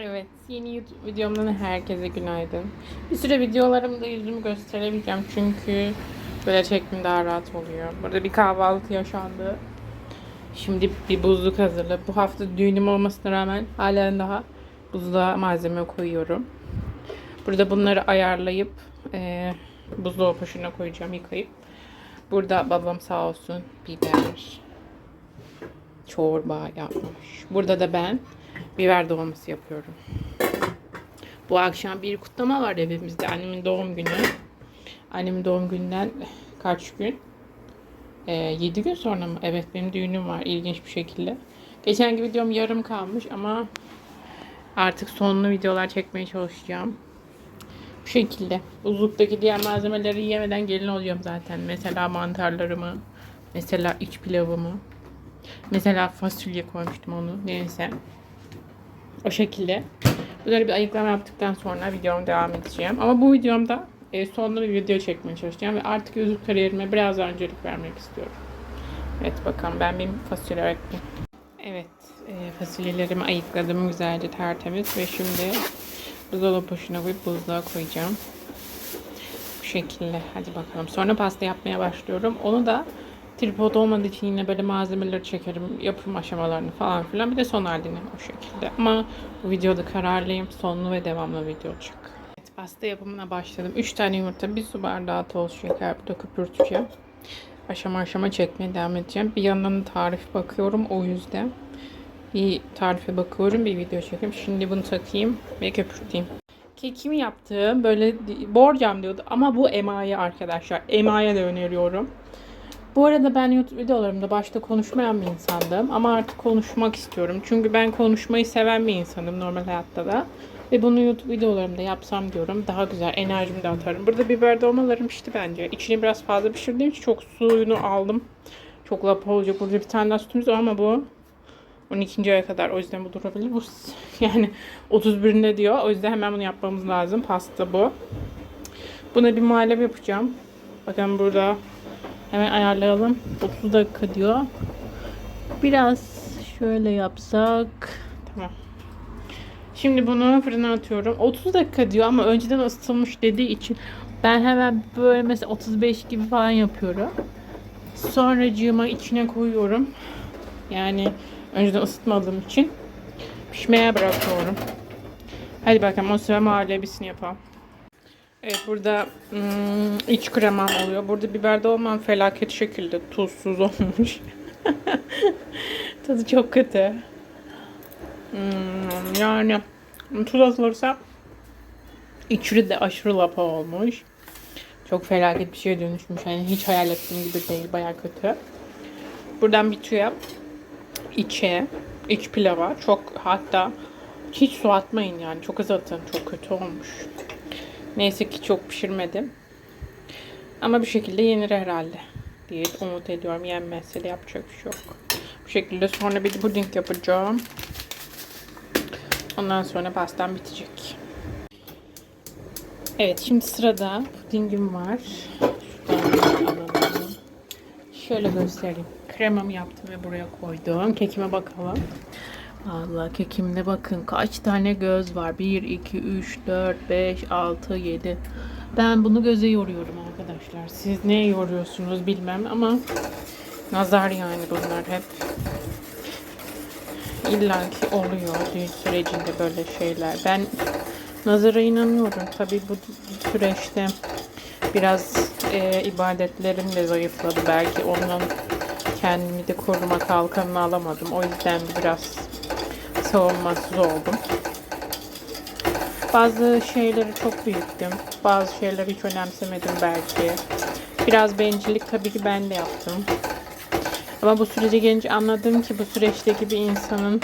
Evet, yeni YouTube videomdan herkese günaydın. Bir süre videolarımda yüzümü gösteremeyeceğim çünkü böyle çekim daha rahat oluyor. Burada bir kahvaltı yaşandı. Şimdi bir buzluk hazırla. Bu hafta düğünüm olmasına rağmen halen daha buzluğa malzeme koyuyorum. Burada bunları ayarlayıp e, buzdolabı poşetine koyacağım yıkayıp. Burada babam sağ olsun biber, çorba yapmış. Burada da ben biber dolması yapıyorum. Bu akşam bir kutlama var evimizde. Annemin doğum günü. Annemin doğum gününden kaç gün? Ee, 7 gün sonra mı? Evet benim düğünüm var ilginç bir şekilde. Geçenki videom yarım kalmış ama artık sonlu videolar çekmeye çalışacağım. Bu şekilde. Buzluktaki diğer malzemeleri yemeden gelin oluyorum zaten. Mesela mantarlarımı, mesela iç pilavımı, mesela fasulye koymuştum onu. Neyse. O şekilde. Bunları bir ayıklama yaptıktan sonra videoma devam edeceğim. Ama bu videomda e, sonlu bir video çekmeye çalışacağım ve artık yüzük kariyerime biraz öncelik vermek istiyorum. Evet bakalım ben bir fasulye öğrettim. Evet e, fasulyelerimi ayıkladım güzelce tertemiz ve şimdi buzdolabı poşetine koyup buzluğa koyacağım. Bu şekilde hadi bakalım. Sonra pasta yapmaya başlıyorum. Onu da tripod olmadığı için yine böyle malzemeleri çekerim. Yapım aşamalarını falan filan. Bir de son halini o şekilde. Ama bu videoda kararlıyım. Sonlu ve devamlı video olacak. Evet, pasta yapımına başladım. 3 tane yumurta, bir su bardağı toz şeker, burada köpürteceğim. Aşama aşama çekmeye devam edeceğim. Bir yandan da tarif bakıyorum o yüzden. Bir tarife bakıyorum, bir video çekeyim. Şimdi bunu takayım ve köpürteyim. Kekimi yaptım. Böyle borcam diyordu ama bu emaye arkadaşlar. Emaye de öneriyorum. Bu arada ben YouTube videolarımda başta konuşmayan bir insandım ama artık konuşmak istiyorum. Çünkü ben konuşmayı seven bir insanım normal hayatta da. Ve bunu YouTube videolarımda yapsam diyorum daha güzel enerjimi de atarım. Burada biber dolmalarım işte bence. İçini biraz fazla pişirdiğim için çok suyunu aldım. Çok lapa olacak. Burada bir tane daha sütümüz var ama bu 12. aya kadar o yüzden bu durabilir. Bu yani 31'inde diyor. O yüzden hemen bunu yapmamız lazım. Pasta bu. Buna bir muhallebi yapacağım. Bakın burada Hemen ayarlayalım. 30 dakika diyor. Biraz şöyle yapsak. Tamam. Şimdi bunu fırına atıyorum. 30 dakika diyor ama önceden ısıtılmış dediği için ben hemen böyle mesela 35 gibi falan yapıyorum. Sonra cığıma içine koyuyorum. Yani önceden ısıtmadığım için pişmeye bırakıyorum. Hadi bakalım o sıra muhallebisini yapalım. Evet burada ım, iç kremam oluyor. Burada biber dolmam felaket şekilde tuzsuz olmuş. Tadı çok kötü. Hmm, yani tuz atılırsa içri de aşırı lapa olmuş. Çok felaket bir şeye dönüşmüş. Yani hiç hayal ettiğim gibi değil. Baya kötü. Buradan bitiyor. İçe, iç pilava. Çok hatta hiç su atmayın yani. Çok az atın. Çok kötü olmuş. Neyse ki çok pişirmedim. Ama bir şekilde yenir herhalde diye umut ediyorum. Yenmezse de yapacak bir şey yok. Bu şekilde sonra bir puding yapacağım. Ondan sonra pastam bitecek. Evet şimdi sırada pudingim var. Şöyle göstereyim. Kremamı yaptım ve buraya koydum. Kekime bakalım. Allah kekimde bakın kaç tane göz var. 1, 2, 3, 4, 5, 6, 7. Ben bunu göze yoruyorum arkadaşlar. Siz ne yoruyorsunuz bilmem ama nazar yani bunlar hep. İlla ki oluyor düğün sürecinde böyle şeyler. Ben nazara inanıyorum. Tabii bu süreçte biraz e, ibadetlerim de zayıfladı. Belki ondan kendimi de koruma kalkanını alamadım. O yüzden biraz savunmasız oldum. Bazı şeyleri çok büyüttüm. Bazı şeyleri hiç önemsemedim belki. Biraz bencillik tabii ki ben de yaptım. Ama bu sürece gelince anladım ki bu süreçteki bir insanın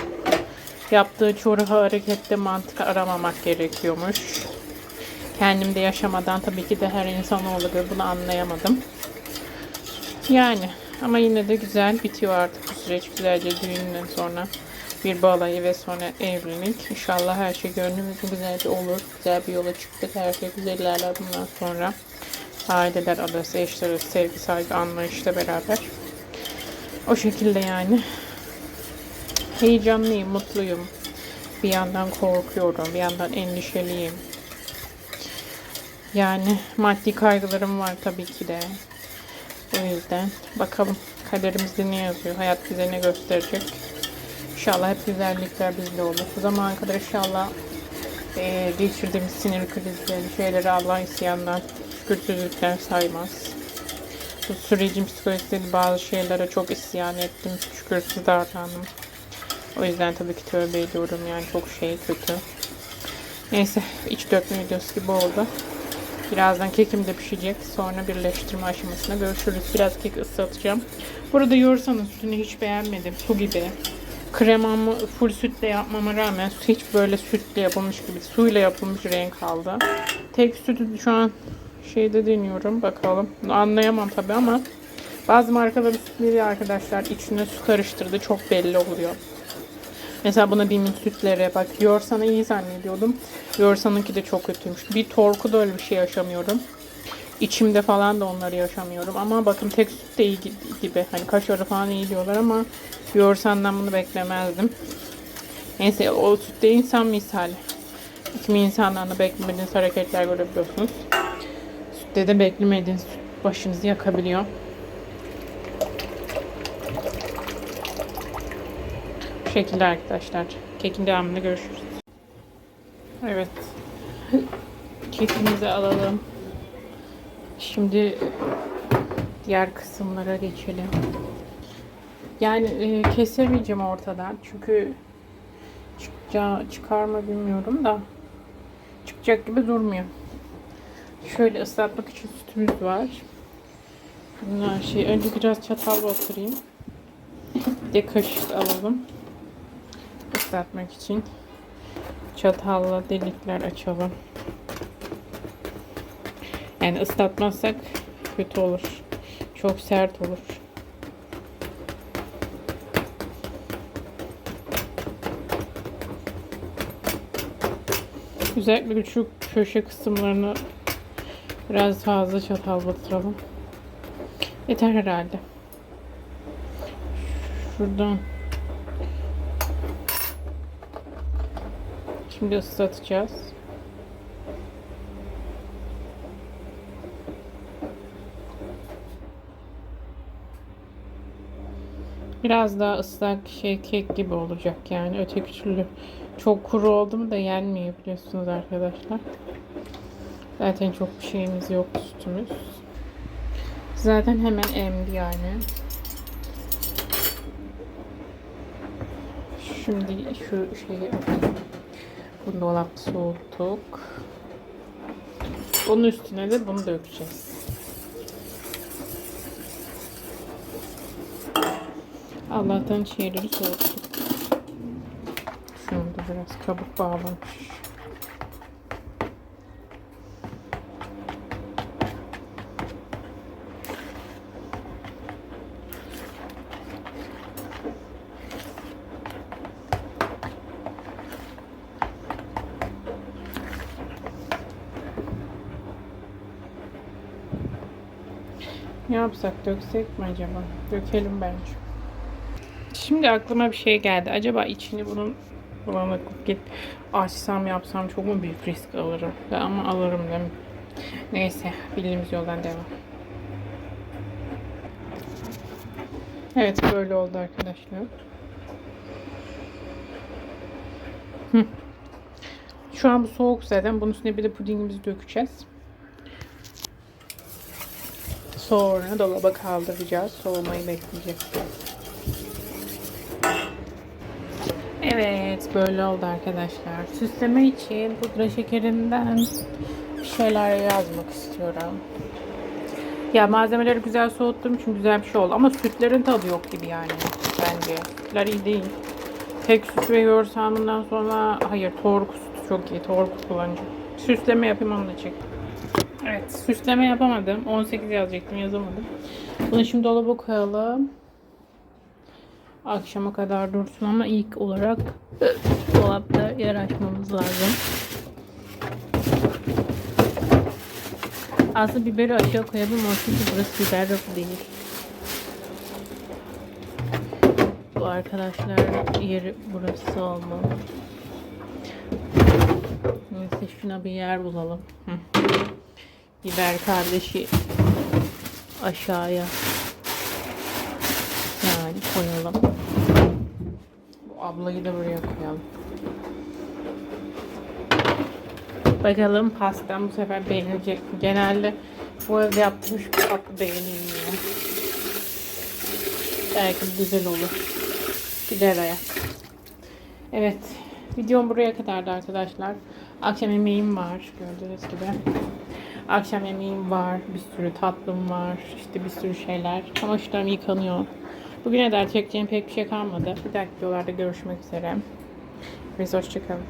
yaptığı çoğu harekette mantık aramamak gerekiyormuş. Kendimde yaşamadan tabii ki de her insan ve bunu anlayamadım. Yani ama yine de güzel bitiyor artık bu süreç güzelce düğünden sonra bir balayı ve sonra evlilik. İnşallah her şey gönlümüzün güzelce olur. Güzel bir yola çıktık. Her şey güzel ilerler bundan sonra. Aileler arası, eşler arası, sevgi, saygı, anlayışla beraber. O şekilde yani. Heyecanlıyım, mutluyum. Bir yandan korkuyorum, bir yandan endişeliyim. Yani maddi kaygılarım var tabii ki de. O yüzden bakalım kaderimizde ne yazıyor, hayat bize ne gösterecek. İnşallah hep güzellikler bizle olur. Bu zamana kadar inşallah eee geçirdiğimiz sinir krizleri, şeyleri Allah isyandan, şükürsüzlükten saymaz. Bu sürecin psikolojisinde bazı şeylere çok isyan ettim, şükürsüz davrandım. O yüzden tabii ki tövbe ediyorum yani çok şey kötü. Neyse iç dökme videosu gibi oldu. Birazdan kekim de pişecek. Sonra birleştirme aşamasına görüşürüz. Biraz kek ıslatacağım. Burada yoğursanız sütünü hiç beğenmedim. Su gibi. Kremamı full sütle yapmama rağmen hiç böyle sütle yapılmış gibi suyla yapılmış renk aldı. Tek sütü şu an şeyde deniyorum. Bakalım. Anlayamam tabi ama bazı markaların sütleri arkadaşlar içine su karıştırdı. Çok belli oluyor. Mesela buna bir sütlere bak Yorsana iyi zannediyordum. Yorsa'nınki de çok kötüymüş. Bir torku da öyle bir şey yaşamıyorum. İçimde falan da onları yaşamıyorum. Ama bakın tek süt de iyi gibi. Hani kaşarı falan iyi diyorlar ama Yorsan'dan bunu beklemezdim. Neyse o sütte insan misali. Kimi insandan da beklemediğiniz hareketler görebiliyorsunuz. Sütte de beklemediğiniz süt başınızı yakabiliyor. Şekilde arkadaşlar. Kekin devamında görüşürüz. Evet. Kekimizi alalım. Şimdi diğer kısımlara geçelim. Yani e, kesemeyeceğim ortadan. Çünkü çıkacağı, çıkar mı bilmiyorum da çıkacak gibi durmuyor. Şöyle ıslatmak için sütümüz var. Bunlar şey önce biraz çatal batırayım. Bir de kaşık alalım. Islatmak için. Çatalla delikler açalım. Yani ıslatmazsak kötü olur. Çok sert olur. Özellikle şu köşe kısımlarını biraz fazla çatal batıralım. Yeter herhalde. Şuradan Şimdi ıslatacağız. Biraz daha ıslak şey kek gibi olacak yani öteki türlü çok kuru oldu mu da yenmiyor biliyorsunuz arkadaşlar. Zaten çok bir şeyimiz yok sütümüz. Zaten hemen emdi yani. Şimdi şu şeyi bunu dolapta soğuttuk. Bunun üstüne de bunu dökeceğiz. Allah'tan şeyleri soğuttuk. Şunu da biraz kabuk bağlamış. Ne yapsak döksek mi acaba? Dökelim bence. Şimdi aklıma bir şey geldi. Acaba içini bunun bulanıklık git açsam yapsam çok mu büyük risk alırım? Ama alırım değil mi? Neyse bildiğimiz yoldan devam. Evet böyle oldu arkadaşlar. Hı. Şu an bu soğuk zaten. Bunun üstüne bir de pudingimizi dökeceğiz. Sonra dolaba kaldıracağız. Soğumayı bekleyeceğiz. Evet böyle oldu arkadaşlar. Süsleme için pudra şekerinden bir şeyler yazmak istiyorum. Ya malzemeleri güzel soğuttuğum için güzel bir şey oldu. Ama sütlerin tadı yok gibi yani bence. Sütler iyi değil. Tek süt ve yoğursamından sonra hayır torku sütü çok iyi. Torku kullanacağım. Süsleme yapayım onu da çek. Evet süsleme yapamadım. 18 yazacaktım yazamadım. Bunu şimdi dolaba koyalım. Akşama kadar dursun ama ilk olarak dolapta yer açmamız lazım. Aslında biberi aşağı koyalım ama çünkü burası biber rafı değil. Bu arkadaşlar yeri burası olmalı. Neyse şuna bir yer bulalım. Hı. Gider kardeşi aşağıya. Yani koyalım. Bu ablayı da buraya koyalım. Bakalım pastam bu sefer beğenilecek mi? Genelde bu evde yaptığım şu tatlı beğenilmiyor. Belki güzel olur. Gider ayak. Evet. Videom buraya kadardı arkadaşlar. Akşam yemeğim var. Gördüğünüz gibi. Akşam yemeğim var. Bir sürü tatlım var. İşte bir sürü şeyler. Çamaşırlarım yıkanıyor. Bugüne kadar çekeceğim pek bir şey kalmadı. Bir dahaki videolarda görüşmek üzere. Biz hoşçakalın.